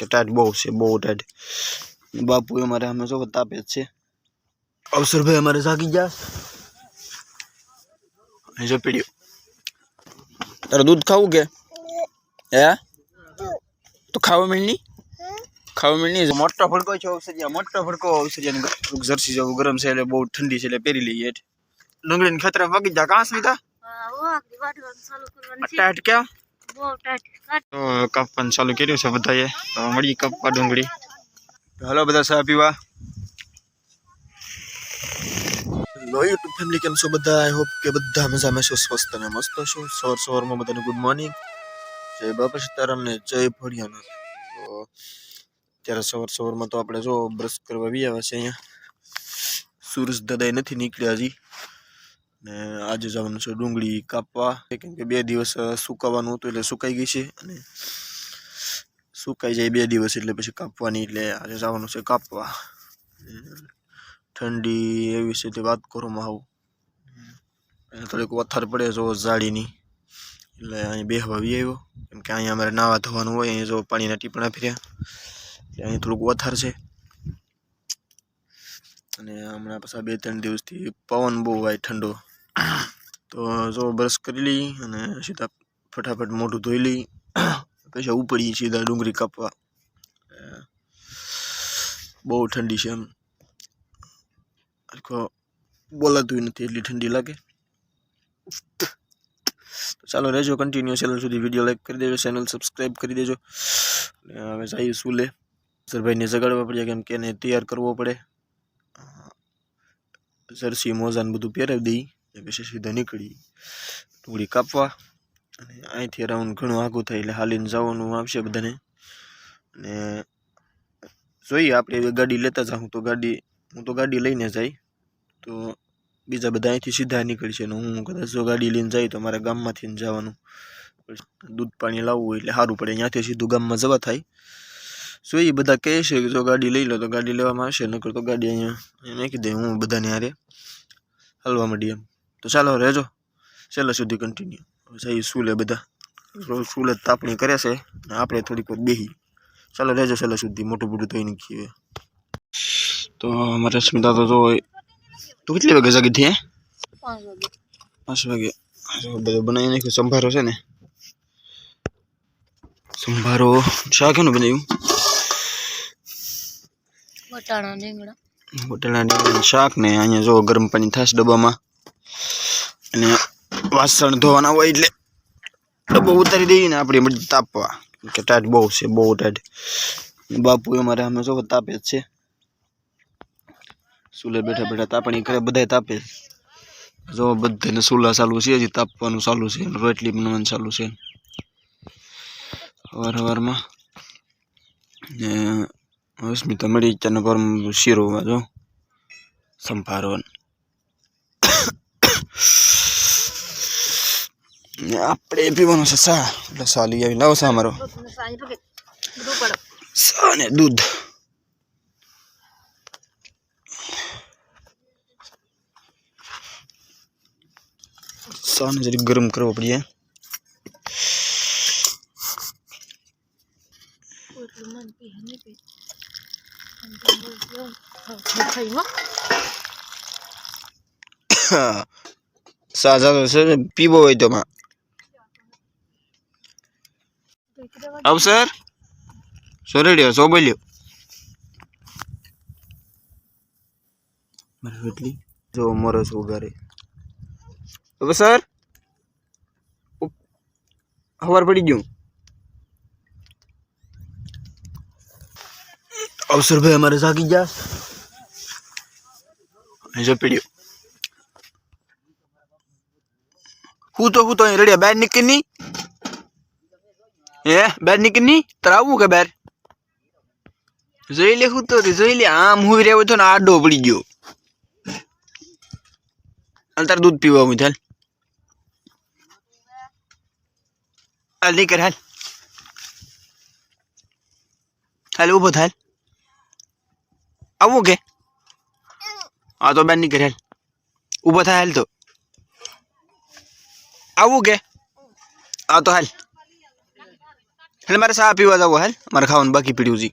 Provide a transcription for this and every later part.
કે ટાઈટ બહુ છે બહુ ટાઈટ બાપુ અમારે અમે જો તાપે જ છે અવસરભાઈ અમારે જાગી ગયા અહીં જો પીડ્યું તારે દૂધ ખાવું કે હે તો ખાવા મળની ખાવા મળની મોટો ભડકો છે ઔષધિયા મોટો ભડકો ઔષધિયા જર્સી જેવું ગરમ છે એટલે બહુ ઠંડી છે એટલે પહેરી લઈએ હેઠ ડુંગળીને ખેતરે વાગી જા કાં સ્મિતા ટાઈટ કેમ તો કાપવાનું ચાલુ કર્યું છે બધાએ તો મળી કાપવા ડુંગળી તો હાલો બધા ચા પીવા લો યુટ્યુબ ફેમિલી કેમ છો બધા આઈ હોપ કે બધા મજામાં છો સ્વસ્થ અને મસ્ત છો સવાર સવારમાં બધાને ગુડ મોર્નિંગ જય બાપા સીતારામ ને જય ભડિયાના તો ત્યારે સવાર સવારમાં તો આપણે જો બ્રશ કરવા આવી આવ્યા છે અહીંયા સૂરજ દાદાએ નથી નીકળ્યા હજી ને આજે જવાનું છે ડુંગળી કાપવા. કેમ કે બે દિવસ સુકાવવાનું હતું એટલે સુકાઈ ગઈ છે અને સુકાઈ જાય બે દિવસ એટલે પછી કાપવાની એટલે આજે જવાનું છે કાપવા. ઠંડી એવી છે વાત કરોમાં આવું અને થોડીક વથાર પડે જો જાળીની એટલે અહીં બેહવા આવી આવ્યો. કેમ કે અહીંયા અમારે નાવા ધોવાનું હોય, અહીં જો પાણીના ટીપણા ફેર્યા. એટલે અહીં થોડુંક વથાર છે. અને હમણાં પાછા બે ત્રણ દિવસથી પવન બહુ હોય ઠંડો. તો જો બ્રશ કરી લઈ અને સીધા ફટાફટ મોઢું ધોઈ લઈ. પછી ઉપડી સીધા ડુંગળી કાપવા. બહુ ઠંડી છે એમ. આખો બોલાતું નથી એટલી ઠંડી લાગે. ચાલો રહેજો કન્ટિન્યુ ચેનલ સુધી. વીડિયો લાઈક કરી દેજો ચેનલ સબસ્ક્રાઈબ કરી દેજો. હવે જઈએ સુલે સરભાઈને જગાડવા પડે કેમ કે એને તૈયાર કરવો પડે. જર્સી, મોજાને બધું પહેરાવી દઈ. પછી સીધા નીકળી, ડુંગળી કાપવા અને અહીંથી રાઉન્ડ ઘણું આઘું થાય એટલે હાલીને જવાનું આવશે બધાને. અને જોઈએ આપણે ગાડી લેતા જાઉં તો ગાડી, હું તો ગાડી લઈને જાય, તો બીજા બધા અહીંથી સીધા નીકળશે અને હું કદાચ જો ગાડી લઈને જાય તો મારા ગામમાંથી જવાનું. દૂધ પાણી લાવવું એટલે સારું પડે, ત્યાંથી સીધું ગામમાં જવા થાય. જોઈએ બધા કહે છે કે જો ગાડી લઈ લો તો ગાડી લેવામાં આવશે, નકર તો ગાડી અહીંયા નાખી દે હું બધાને હારે. હલવા માંડી એમ. તો ચાલો રહેજો. છેલ્લા સુધી કન્ટિન્યુ જઈએ સુલે બધા. રોજ સુલે તાપણી કરે છે. ને આપણે થોડીક વાર બેહી. ચાલો રહેજો છેલ્લા સુધી. મોટું મોટું ધોઈ નાખીએ તો અમારે રશ્મિતા તો તું કેટલી વાગે જાગી હતી હે? પાંચ વાગે. બધું બનાવી નાખ્યું. સંભારો છે ને. સંભારો. શાક એનું બનાવ્યું? વટાણા રીંગણા. હોટેલના શાક ને અહીંયા જો ગરમ પાણી થશે ડબ્બામાં. અને વાસણ ધોવાના હોય એટલે ડબ્બો ઉતારી દઈએ ને આપણે બધું તાપવા. કે ટાઈટ બહુ છે, બહુ ટાઈટ. બાપુ અમારે અમે જો તાપે જ છે. સુલે બેઠા બેઠા તાપણી કરે, બધાય તાપે. જ. બધાને સુલા ચાલુ છે, હજી તાપવાનું ચાલુ છે, રોટલી બનાવવાનું ચાલુ છે. સવાર સવારમાં ને અસ્મિતા મળી ત્યાંના પર શીરો જો. સંભારો ને આપણે પીવાનો છે સા. એટલે સા લઈ આવી. લાવો સા મારો સાંજ પકે બધું પડો સા ને દૂધ. સાને જરી ગરમ કરવો પડીએ. સાજા પીવો હોય તો માં. અવસર સોરેડ્યો સો બોલ્યો. મારે એટલી જો મોરસ ઉગારે. હવાર પડી ગયું. અવસર ભાઈ અમારે જાગી ગયા. જો પીડ્યું. હું તો હું તો અહીં રડ્યા. બહાર નીકળી નહીં. હે બહાર નીકળી નહીં તારે આવવું કે બહાર જોઈ લે હું તો તે જોઈ લે આમ હું રહ્યો હતો ને આડો પડી ગયો હાલ તારે દૂધ પીવા હું ચાલ હાલ નહીં કર હાલ હાલ ઊભો થાય આવવું કે હા તો બેન નહીં કર હાલ ઊભો થાય હાલ તો આવું કે હા તો હાલ એટલે મારે ચા પીવા જવું હાલ મારે ખાવાનું બાકી પીડ્યું છે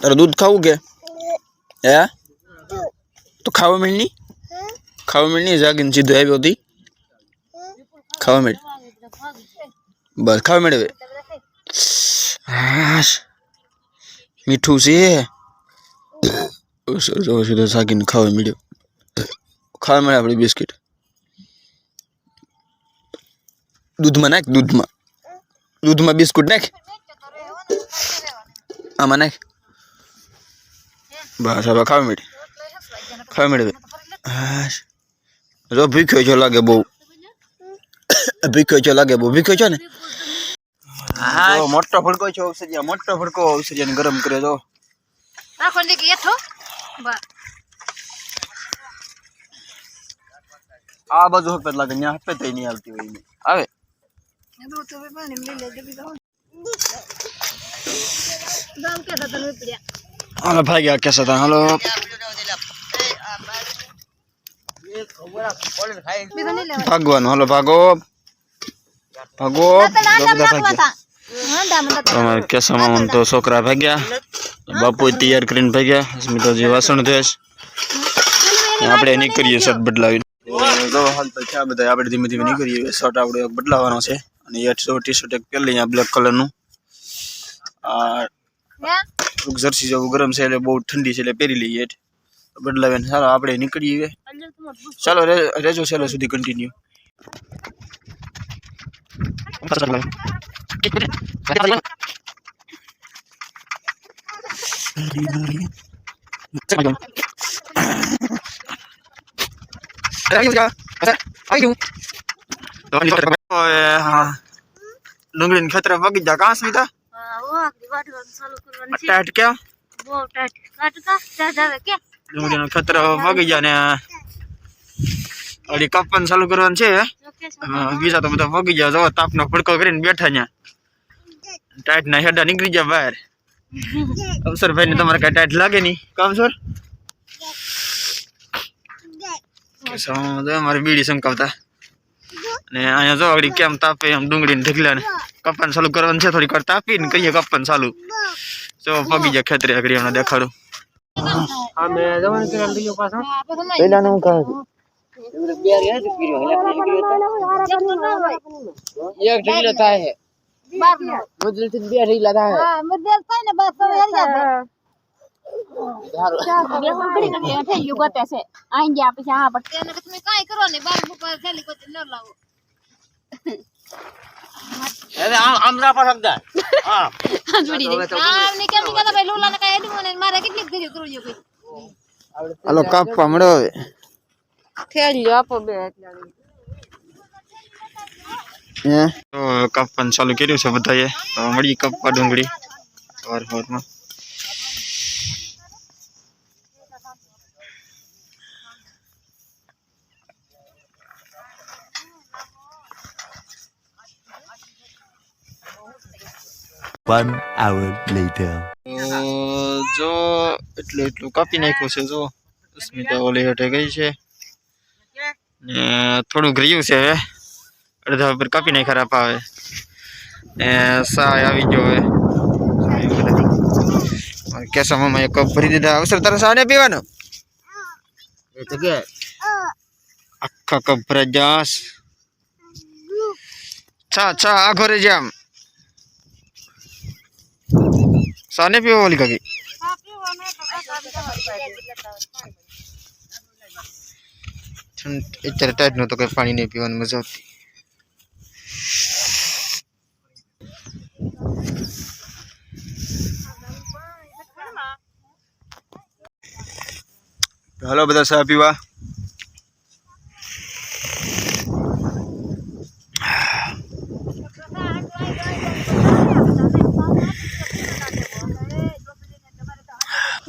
તારે દૂધ ખાવું કે હે તો ખાવા મળની ખાવા મળની જાગીને સીધો આવ્યો હતી ખાવા મળ બસ ખાવા મળે હવે હાશ મીઠું છે સરસ હવે સીધો જાગીને ખાવા મળ્યો ખાવા મળે આપણી બિસ્કિટ દૂધમાં નાખ દૂધમાં દૂધમાં બિસ્કુટ નાખ આમાં નાખ બસ હવે ખાવા મળે ખાવા મળે હવે. હાશ જો ભૂખ્યો છો લાગે બહુ ભૂખ્યો છો લાગે બહુ ભૂખ્યો છો ને જો મોટો ફડકો છે ઔષધિયા મોટો ફડકો ઔષધિયાને ગરમ કરે જો રાખો ને કે એઠો બસ આ બાજુ હકત લાગે ત્યાં હકત નહીં આવતી હોય એને. આવે દૂધ તો પાણી લઈ લે જબી દો દામ કે તો તને પીડ્યા હાલો ભાઈ ગયા કેસા હતા હાલો બીજો નહીં લેવા ભાગવાનું હાલો ભાગો ભાગો જો બધા ભાગ્યા હા દામ તો અમારે કેસામાં તો છોકરા ભાગ્યા બાપુ તૈયાર કરીને ભાગ્યા સ્મિતાજી વાસણ ધોશ આપણે નીકળીએ શર્ટ બદલાવીને જો હાલ તો છે બધા આપણે ધીમે ધીમે નીકળીએ શર્ટ આપણે એક બદલાવાનો છે અને એક ટી શર્ટ એક પહેરી લઈએ બ્લેક કલરનું આ હે થોડુંક જર્સી જેવું ગરમ છે એટલે બહુ ઠંડી છે એટલે પહેરી લઈએ હેઠ. બદલાવીને ચાલો આપણે નીકળીએ અલ્લે તમાર બુક ચાલો રે- રેજો ચાલો સુધી કન્ટિન્યુ ડુંગળી ખેતર પગી જા કાં કેમ બહુ ટાઈટ કાટતા જા જાવે ખેતર પગી જા ને અડી કાપવાનું ચાલુ કરવાનું છે જો કે બીજા તો બધા પગી ગયા જો તાપનો ફડકો કરીને બેઠા ત્યાં ટાઈટ ના હેડા નીકળી ગયા બહાર અવસરભાઈ ને તમારે કઈ ટાઈટ લાગે નહીં કામ સર મારી બીડી સંકાવતા ને અહીંયા જો આગળ કેમ તાપે એમ ડુંગળી ને ઢગલા ને કપાન ચાલુ કરવાનું છે થોડીક વાર તાપી ને કહીએ કપાન ચાલુ જો પગી ગયા ખેતરે આગળ એમને દેખાડું પેલા નું કહે એક ઢીલો થાય છે બાર નો મુદ્દલ થી બે ઢીલા થાય હા મુદ્દે થાય ને બસ તો હેરી જાય સારું બે ફોન કરી નાખે થઈ ગયું ગોતે છે આઈ ગયા પછી હા પણ તેને તમે કાઈ કરો ને બાર ઉપર ખાલી કોઈ ન લાવો હવે આમ આમ રાખો શબ્દ હા જોડી દે આ ને કેમ ની કહેતા ભાઈ લોલા ને કાઈ એડું ને મારે કેટલી કરી કરું જો કોઈ હાલો કાપવા મળો હવે થેલી આપો બે હે તો કાપવાનું ચાલુ કર્યું છે બધાએ તો મળી કાપવા ડુંગળી સવાર સવારમાં One hour later. જો એટલું એટલું કાપી નાખ્યું છે જો. સ્મિતા ઓલી હેઠે ગઈ છે. ને થોડુંક રહ્યું છે હવે અડધા ઉપર કાપી નાખ્યા રાપા હવે. ને સાય આવી ગયો હવે. કેસા મામા એક કપ ભરી દીધા. અવસર તારે સાને પીવાનો? આખા કપ ભરાઈ જાસ છા છા આ ઘરે જામ સાને પીવો ઓલી કાકી ઠંડ- અત્યારે ટાઈટ નું તો કઈ પાણી નહીં પીવાની મજા આવતી હાલો બધા ચા પીવા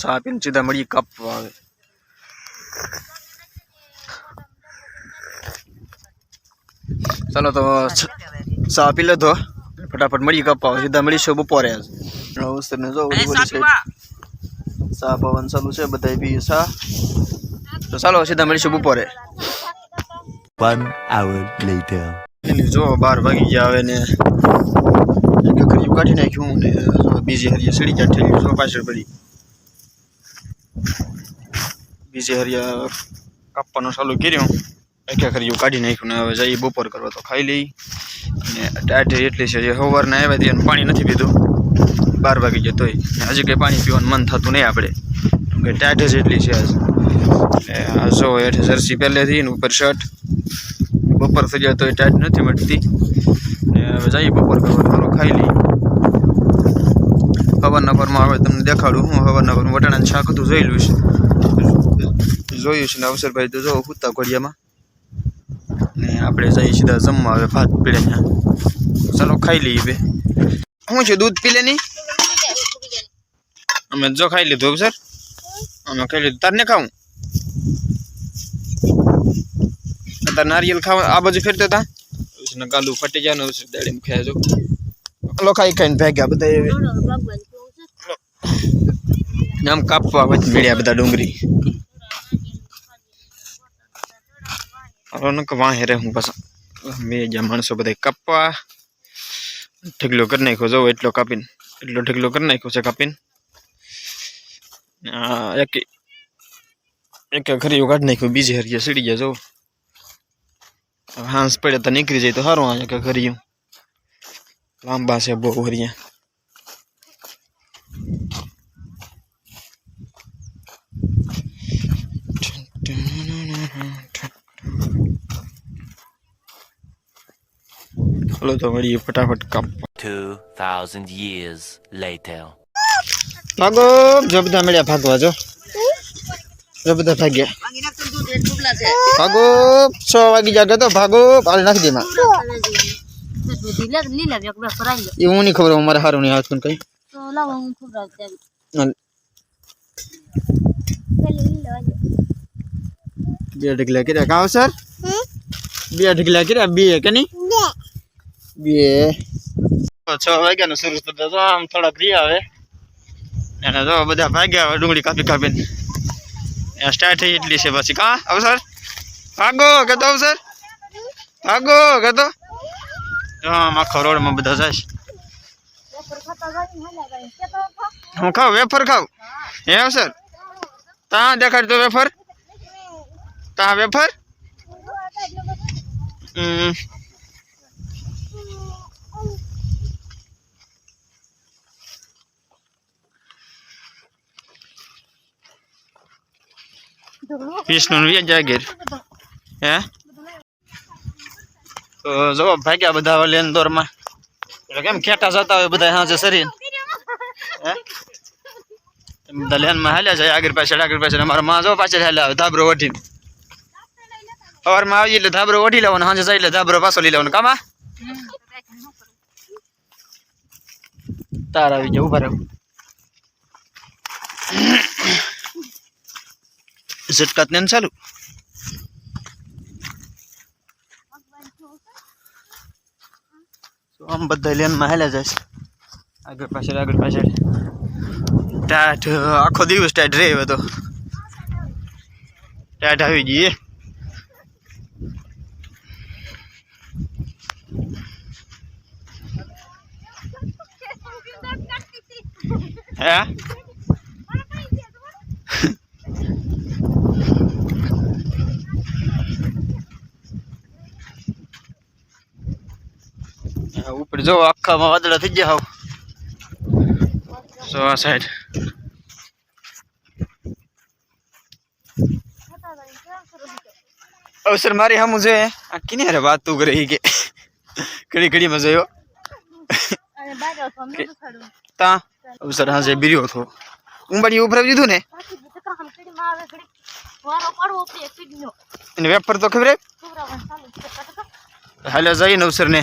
ચા પીને સીધા મળીએ કાપવા આવે. ચાલો તો ચા પી લેતો ફટાફટ મળી કપ આવે. સીધા મળીશું બપોરે અવસરને જો ચા પવન ચાલુ છે બધા પીએ ચા તો ચાલો સીધા મળીશું બપોરે. Hour later. જો બાર વાગી ગયા આવે ને. કાઢી નાખ્યું ને બીજી હરિયા સડી ગયા ઠેલી પાછળ પડી. બીજી હરિયા કાપવાનું ચાલુ કર્યું. એક ખરી કાઢી નાખ્યું ને હવે જઈએ બપોર કરવા તો ખાઈ લઈ અને ટાઈટ એટલી છે જે સવારના આવ્યા ત્યાં પાણી નથી પીધું. બાર વાગી ગયો તોય. હજી કંઈ પાણી પીવાનું મન થતું નહીં આપણે. કે ટાઈટ જ એટલી છે આજ. જો હેઠે જર્સી પહેલેથી ને ઉપર શર્ટ. બપોર થઈ જાય તો એ ટાઈટ નથી મળતી ને હવે જઈએ બપોર કરવા ખાઈ લઈએ. હવારના પરમાં હવે તમને દેખાડું હું હવારના પરમાં વટાણાનું શાક હતું જોયેલું છે. જોયું છે ને અવસરભાઈ તો જો હુતા ઘોડિયામાં. ને આપણે જઈએ સીધા જમવા હવે ભાત પીડે ચાલો ખાઈ લઈએ બે. શું છે દૂધ પી લેની અમે જો ખાઈ લીધું સર અમે ખાઈ લીધું. તારને ખાવું? તાર નારિયેલ ખાવા આ બાજુ ફેરતો ને ગાલું ફટી જવાનું દાડી ખાય જો લો ખાઈ ખાઈને ભાગ્યા બધા આમ કાપવા વચ્ચે મળ્યા બધા ડુંગળી. હલો નક વાહે રે હું પાછા. મેં જ્યાં માણસો બધા કાપવા. ઢગલો કરી નાખ્યો જો એટલો કાપીને. એટલો ઢગલો કરી નાખ્યો છે કાપીને. એક એક ખરી કાઢી નાખ્યું, બીજી હરિયા સીડી ગયા, જો. હાંસ પડે તો નીકળી જાય તો સારું આ એક ઘરિયું લાંબા છે બહુ હરિયા. હલો તો મળીએ ફટાફટ કાપ Two thousand years later. ભાગો જો બધા મળ્યા ભાગવા જો. જો બધા ભાગ્યા. ભાગો છ વાગી જાગે તો ભાગો પાલ નાખી દે માં એ હું નહીં ખબર મારે સારું નહીં આવતું કઈ. બે ઢગલા કર્યા. કાવ સર બે ઢગલા કર્યા બે કે નહીં? બે. છ વાગ્યા નું શરૂ થતા આમ થોડાક રી આવે અને તો બધા ભાગ્યા ડુંગળી કાપી કાપીને. સ્ટાર્ટ થઈ એટલી છે પછી. કા? સર ભાગો કહેતો તો સર ભાગો કહેતો આમ આખો રોડમાં બધા જાય હું ખાવ વેફર ખાવ હે અવસર તા દેખાડતો વેફર? તા વેફર? હમ. વિષ્ણુ વ્યાજ ઘેર હે તો જો ભાગ્યા બધા લેન દોરમાં એટલે કેમ ખેટા જતા હોય બધા હાજે શરીર હે એમ બધા લેનમાં હાલ્યા જાય આગળ પાછળ આગળ પાછળ અમારા માં જો પાછળ હાલ્યા આવે ધાબરો વઢીને સવારમાં આવી એટલે ધાબરો વઢી લેવાનો સાંજે જાય એટલે ધાબરો પાછો લઈ લેવાનો કામા તાર આવી ગયા ઉભા રહો ઝટકાત ને ચાલુ? આમ બધા લેનમાં હેલા જાય. આગળ પાછળ આગળ પાછળ. ટાટ આખો દિવસ ટાટ રહે તો. ટાટ આવી ગઈ હે આ ઉપર. જો આખામાં વાદળા થઈ ગયા હાવ. સો આ સાઈડ અવસર મારી હમું છે આ કિને રે વાત તું કરી કે ઘડી જોયો તો મેં ખાડું તા. અવસર હાજે બીર્યો હતો. ઉંબાડી ઉભરાવી દીધું ને? ઘડી. એને વેપર તો ખબર હે? હાલે જઈને અવસર ને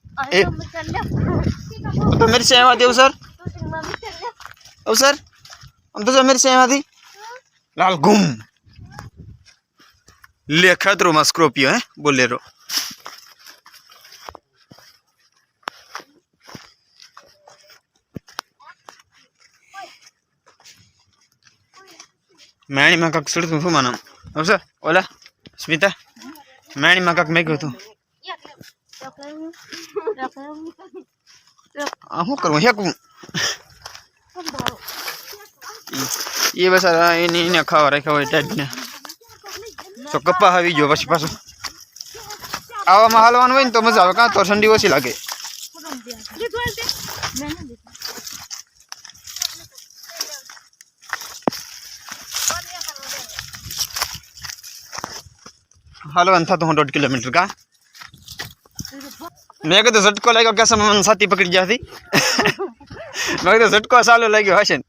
मेरी सेम आती अब सर। अब सर अब तो मेरी सेम आती। लाल गुम लेखा तो रोमा है बोले रो। మేణి మకక్ సుడు తుంపు మనం అవుసా ఓలా స్మిత మేణి मैं क्यों तू? કાંક મેં કહ્યું આ શું કરવું હેકવું એ બસ આ એને એને ખાવા રાખ્યા હોય ટાઈપને તો કપા આવી ગયો પછી પાછું આવામાં હાલવાનું હોય ને તો મજા આવે કાં તો ઠંડી ઓછી લાગે હાલવાનું થતું હું દોઢ કિલોમીટર કા મેં કીધું ઝટકો લાગ્યો કે મને સાથી પકડી ગયા હતી મેં કીધું ઝટકો ચાલુ લાગ્યો હશે ને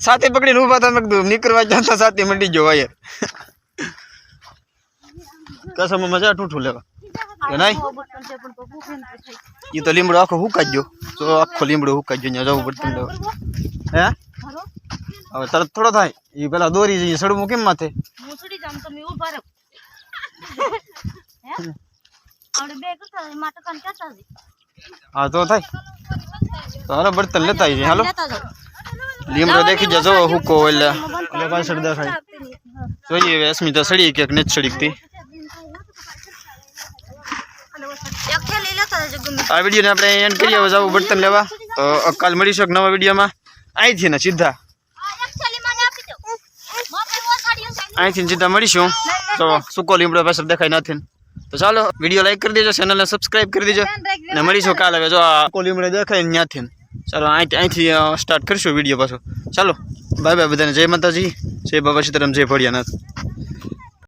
સાથી પકડીને ઊભા હતા મેં કીધું નીકળવા જતા સાથી મંડી ગયો વાયર કસમ મજા ઠૂઠું લેવા કે નહીં એ તો લીમડો આખો હુકાઈ ગયો તો આખો લીમડો હુકાઈ ગયો ત્યાં જવું પડતું લેવા હે હવે તરત થોડો થાય એ પેલા દોરી જઈએ સડવું કેમ માથે મુસડી જામ તમે ઉભા રહો હે આપણે બે કરતા માટે કાન કહેતા હતી હા તો થાય તો હાલો બર્તન લેતા આવીએ હાલો લેતા જાઓ લીમડો દેખી જજો હુકો એટલે એટલે પાછળ દેખાય જોઈએ હવે અસ્મિતા સડી કે નથી સડીકતી એક થેલી લેતા જજો ગમે આ વિડીયોને આપણે એન્ડ કરીએ હવે જવું બર્તન લેવા તો કાલ મળીશું એક નવા વિડીયોમાં અહીંથી ને સીધા એક થેલી મને આપી દો માપે ઓસાડીઓ છે અહીંથી ને સીધા મળીશું તો સુકો લીમડો પાછળ દેખાય નથી તો ચાલો વીડિયો લાઈક કરી દેજો ચેનલને સબસ્ક્રાઈબ કરી દેજો. ને મળીશું કાલે હવે. જો આ કોલી મળે દેખાય ને ત્યાંથી ચાલો અહીંથી અહીંથી સ્ટાર્ટ કરીશું વીડિયો પાછો. ચાલો બાય બાય બધાને. જય માતાજી. જય બાબા સીતારામ જય ભડિયાનાથ